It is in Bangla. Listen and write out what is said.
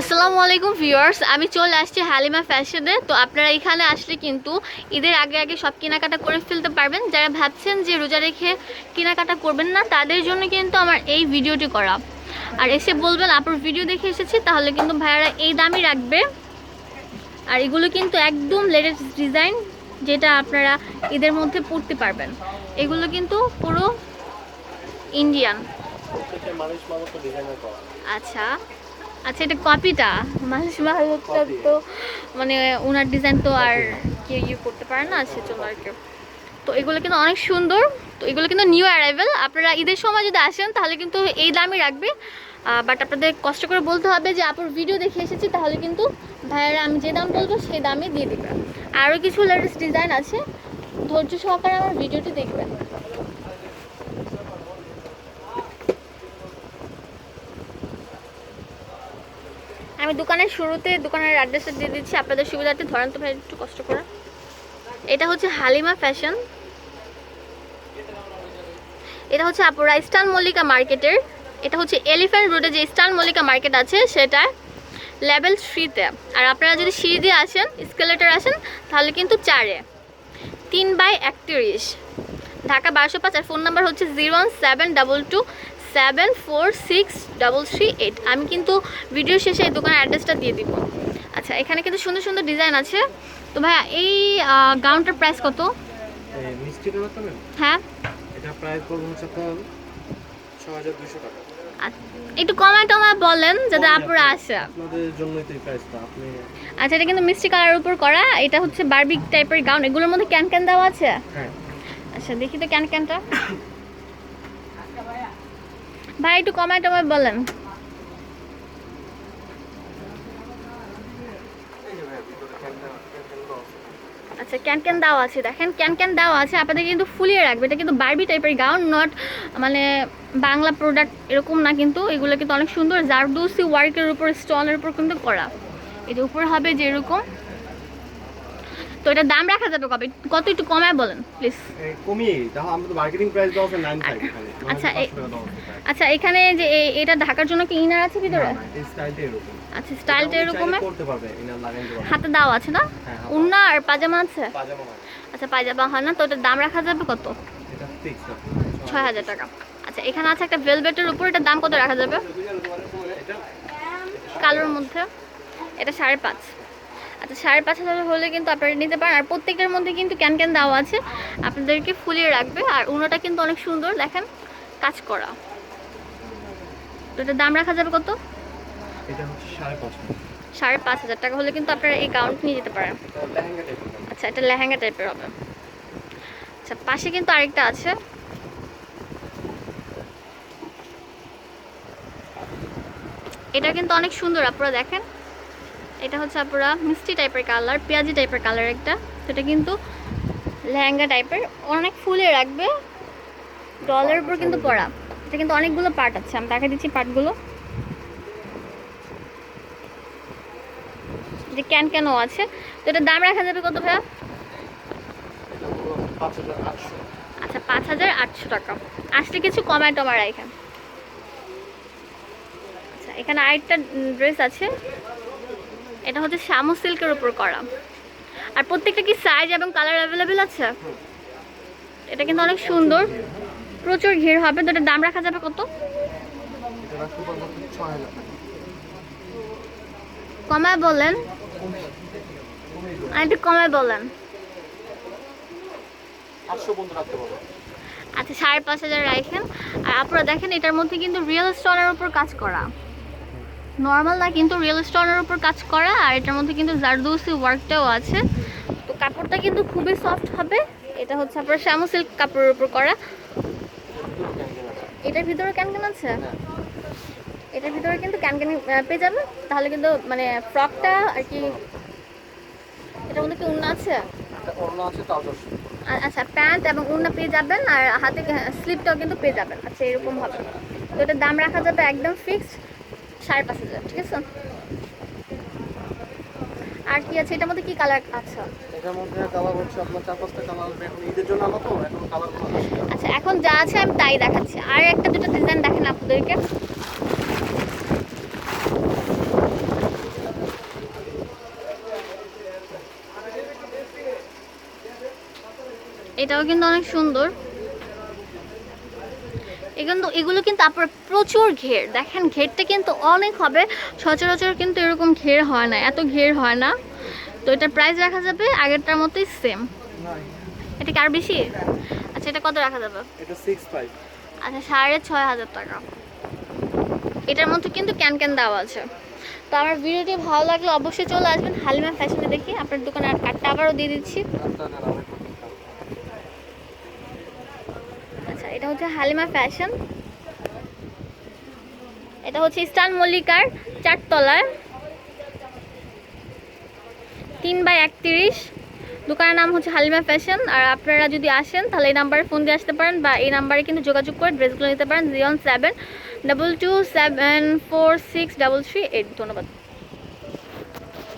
আসসালামু আলাইকুম ভিউয়ার্স আমি চলে আসছি হালিমা ফ্যাশনে। তো আপনারা এখানে আসলে কিন্তু ঈদের আগে আগে সব কেনাকাটা করে ফেলতে পারবেন। যারা ভাবছেন যে রোজা রেখে কেনাকাটা করবেন না তাদের জন্য কিন্তু আমার এই ভিডিওটি করা। আর এসে বলবেন আপুর ভিডিও দেখে এসেছি তাহলে কিন্তু ভাইয়ারা এই দামই রাখবে। আর এগুলো কিন্তু একদম লেটেস্ট ডিজাইন যেটা আপনারা ঈদের মধ্যে পড়তে পারবেন। এগুলো কিন্তু পুরো ইন্ডিয়ান আচ্ছা। আচ্ছা এটা কপিটা মানুষ মালটা তো মানে ওনার ডিজাইন তো আর কেউ ইউ করতে পারে না সেজন্য আর কি। তো এগুলো কিন্তু অনেক সুন্দর। তো এগুলো কিন্তু নিউ অ্যারাইভেল আপনারা ঈদের সময় যদি আসেন তাহলে কিন্তু এই দামই রাখবে। বাট আপনাদের কষ্ট করে বলতে হবে যে আপুর ভিডিও দেখে এসেছি তাহলে কিন্তু ভাইয়ারা আমি যে দাম বলব সেই দামে দিয়ে দেবে। আরও কিছু লেটেস্ট ডিজাইন আছে। ধৈর্য সহকারে আমার ভিডিওটি দেখবেন। আমি দোকানের শুরুতে দোকানের অ্যাড্রেসটা দিয়ে দিচ্ছি। আপনাদের সুবিধার্থে ধরেন তো ভাই, একটু কষ্ট করে। এটা হচ্ছে হালিমা ফ্যাশন এটা হচ্ছে আপুরা ইস্টার্ন মল্লিকা মার্কেটের। এটা হচ্ছে এলিফ্যান্ট রোডে যে ইস্টার্ন মল্লিকা মার্কেট আছে, সেটা লেভেল থ্রিতে আর আপনারা যদি সিঁড়ি দিয়ে আসেন স্কেলেটার আসেন, তাহলে কিন্তু চারে। তিন বাই একত্রিশ। ঢাকা বারোশো পাঁচ, আর ফোন নাম্বার হচ্ছে zero one seven double two seven four six double three eight আমি কিন্তু ভিডিও শেষে এই দোকানের অ্যাড্রেসটা দিয়ে দিব। আচ্ছা এখানে কিন্তু সুন্দর সুন্দর ডিজাইন আছে। তো ভাইয়া এই গাউনটার প্রাইস কত? হ্যাঁ। একটু কমায় টমায় বলেন যাতে আসে। আচ্ছা এটা কিন্তু মিষ্টি উপর করা। এটা হচ্ছে বারবিক টাইপের গাউন এগুলোর মধ্যে ক্যান ক্যান দেওয়া আছে? হ্যাঁ। আচ্ছা দেখি তো ক্যান ক্যানটা ভাই, একটু কমায় টমায় বলেন। আচ্ছা ক্যান ক্যান দেওয়া আছে, দেখেন ক্যান ক্যান দেওয়া আছে, আপনাদের কিন্তু ফুলিয়ে রাখবে। এটা কিন্তু বারবি টাইপের গাউন নট মানে বাংলা প্রোডাক্ট এরকম না কিন্তু, এগুলো কিন্তু অনেক সুন্দর জারদৌসি ওয়ার্কের উপর স্টলের উপর কিন্তু করা। এটা উপর হবে যে এরকম তো এটা দাম রাখা যাবে কবে? কত একটু কমায় বলেন প্লিজ কমিয়ে তাহলে আমরা তো মার্কেটিং প্রাইস দেওয়া আছে আচ্ছা, এই- 9,500 টাকা দেওয়া আছে price। আচ্ছা এখানে যে এটা ঢাকার জন্য কি ইনার আছে ভিতরে? আচ্ছা স্টাইলটা এরকম? করতে পারবে ইনার লাগাইতে পারবে হাতে দাও আছে না? হ্যাঁ, উন্না আর পাজামা আছে? পাজামা আচ্ছা পাজামা হয় না তো ওটার দাম রাখা যাবে কত? এটা ফিক্স ছয় হাজার টাকা। আচ্ছা এখানে আছে একটা ভেলভেটের উপর এটা দাম কত রাখা যাবে? এটা কালোর মধ্যে? এটা সাড়ে পাঁচ। আচ্ছা সাড়ে পাঁচ হাজার হলে কিন্তু আপনারা নিতে পারেন। আর প্রত্যেকটার মধ্যে কিন্তু ক্যান ক্যান দেওয়া আছে। আপনাদেরকে ফুলিয়ে রাখবে। আর উনোটা কিন্তু অনেক সুন্দর। দেখেন কাজ করা। তো এটার দাম রাখা যাবে কত? সাড়ে পাঁচ হাজার। টাকা হলে কিন্তু আপনারা এই গাউনটি নিয়ে যেতে পারেন। আচ্ছা এটা লেহেঙ্গা টাইপের হবে। আচ্ছা পাশে কিন্তু আরেকটা আছে। এটা কিন্তু অনেক সুন্দর আপনারা দেখেন। এটা হচ্ছে আপনারা মিষ্টি টাইপের কালার, পেঁয়াজি টাইপের কালার একটা। সেটা কিন্তু লেহেঙ্গা টাইপের, অনেক ফুলে রাখবে ডলের উপর কিন্তু পড়া। এটা কিন্তু অনেকগুলো পার্ট আছে, আমি দেখা দিচ্ছি পার্টগুলো যে ক্যান ক্যানও আছে। তো এটার দাম রাখা যাবে কত ভাইয়া? এটা আচ্ছা পাঁচ হাজার আটশো টাকা। আসলে কিছু কমায় টমায় এখানে আচ্ছা এখানে আরেকটা ড্রেস আছে। এটা হচ্ছে শ্যামু সিল্কের উপর করা। আর প্রত্যেকটা কি সাইজ এবং কালার অ্যাভেলেবেল আছে? এটা কিন্তু অনেক সুন্দর। প্রচুর ঘির হবে তো এটার দাম রাখা যাবে কত? কমায় বলেন। আর একটু কমায় বলেন। আচ্ছা সাড়ে পাঁচ হাজার রাখেন আর আপনারা দেখেন এটার মধ্যে কিন্তু রিয়েল স্টোনের উপর কাজ করা। নর্মাল না কিন্তু রিয়েল স্টোনের উপর কাজ করা আর এটার মধ্যে কিন্তু জারদৌসি ওয়ার্কটাও আছে। তো কাপড়টা কিন্তু খুবই সফট হবে। এটা হচ্ছে আপনার শ্যামো সিল্ক কাপড়ের উপর করা। এটার ভিতরে ক্যান ক্যান আছে? এটার ভিতরে কিন্তু ক্যান ক্যান পেয়ে যাবেন। তাহলে কিন্তু মানে ফ্রকটা আর কি এটার মধ্যে কি উন্না আছে? আচ্ছা প্যান্ট এবং উন্না পেয়ে যাবেন আর হাতে স্লিপটাও কিন্তু পেয়ে যাবেন। আচ্ছা এরকম হবে। তো এটার দাম রাখা যাবে একদম ফিক্সড সাড়ে পাঁচ হাজার ঠিক আছে? আর কি আছে? এটার মধ্যে কি কালার আছে? এটার মধ্যে কালার হচ্ছে আপনার চার পাঁচটা কালার ঈদের জন্য আলাদা আচ্ছা এখন যা আছে আমি তাই দেখাচ্ছি। আর একটা দুটো ডিজাইন দেখেন আপনাদেরকে। এটাও কিন্তু অনেক সুন্দর। এগুলো এগুলো কিন্তু আপনার প্রচুর ঘের। দেখেন ঘেরটা কিন্তু অনেক হবে। সচরাচর কিন্তু এরকম ঘের হয় না। এত ঘের হয় না। তো এটার প্রাইস রাখা যাবে আগেরটার মতোই সেম এটা কি আর বেশি? আচ্ছা এটা কত রাখা যাবে? এটা আচ্ছা সাড়ে ছয় হাজার টাকা। এটার মধ্যে কিন্তু ক্যান ক্যান দেওয়া আছে। তো আমার ভিডিওটি ভালো লাগলে অবশ্যই চলে আসবেন হালিমা ফ্যাশনে দেখি। আপনার দোকানে আর কার্ডটা আবারও দিয়ে দিচ্ছি আচ্ছা এটা হচ্ছে হালিমা ফ্যাশন। এটা হচ্ছে স্টান মল্লিকার চারতলায় তিন বাই একত্রিশ। দোকানের নাম হচ্ছে হালিমা ফ্যাশন। আর আপনারা যদি আসেন, তাহলে এই নাম্বারে ফোন দিয়ে আসতে পারেন বা এই নাম্বারে কিন্তু যোগাযোগ করে ড্রেসগুলো নিতে পারেন। Zero seven, double two seven four six three eight. ধন্যবাদ।